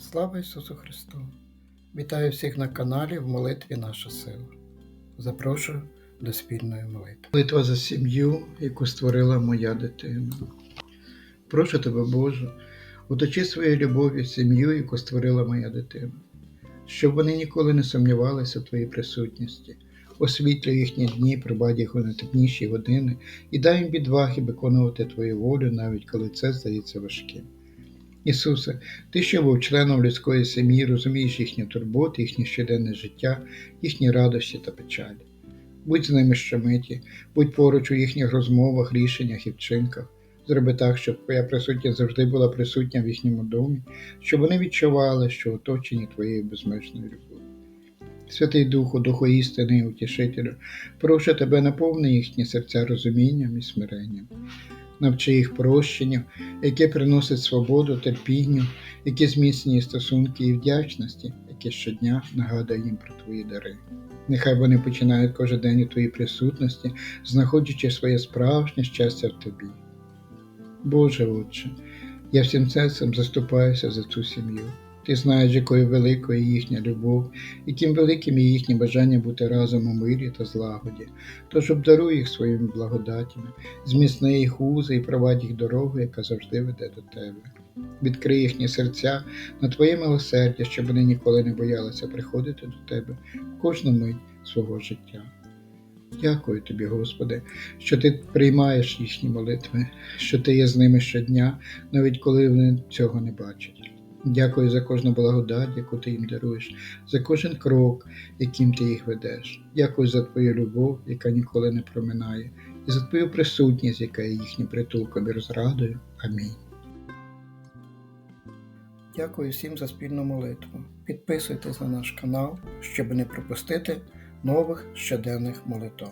Слава Ісусу Христу! Вітаю всіх на каналі в молитві Наша сила. Запрошую до спільної молитви. Молитва за сім'ю, яку створила моя дитина. Прошу тебе, Боже, оточи своєю любов'ю сім'ю, яку створила моя дитина, щоб вони ніколи не сумнівалися в твоїй присутності. Освітлюй їхні дні, прибадь їх у найтемніші години і дай їм відваги виконувати твою волю, навіть коли це здається важким. Ісусе, Ти, що був членом людської сім'ї, розумієш їхню турботу, їхнє щоденне життя, їхні радощі та печалі. Будь з ними щомиті, будь поруч у їхніх розмовах, рішеннях і вчинках. Зроби так, щоб Твоя присутність завжди була присутня в їхньому домі, щоб вони відчували, що оточені Твоєю безмежною любов'ю. Святий Духу, Духу істини і утішителю, прошу тебе наповни їхні серця розумінням і смиренням. Навчи їх прощенню, яке приносить свободу, терпінню, яке зміцнює стосунки і вдячності, яке щодня нагадує їм про твої дари. Нехай вони починають кожен день у твоїй присутності, знаходячи своє справжнє щастя в тобі. Боже Отче, я всім серцем заступаюся за цю сім'ю. Ти знаєш, якою великою їхня любов, яким великим є їхнє бажання бути разом у мирі та злагоді, тож обдаруй їх своїми благодатями, зміцни їх узи і провадь їх дорогу, яка завжди веде до тебе. Відкрий їхні серця на Твоє милосердя, щоб вони ніколи не боялися приходити до Тебе в кожну мить свого життя. Дякую тобі, Господи, що ти приймаєш їхні молитви, що ти є з ними щодня, навіть коли вони цього не бачать. Дякую за кожну благодать, яку ти їм даруєш, за кожен крок, яким ти їх ведеш. Дякую за твою любов, яка ніколи не проминає, і за твою присутність, яка є їхнім притулком і розрадою. Амінь. Дякую всім за спільну молитву. Підписуйтесь на наш канал, щоб не пропустити нових щоденних молитв.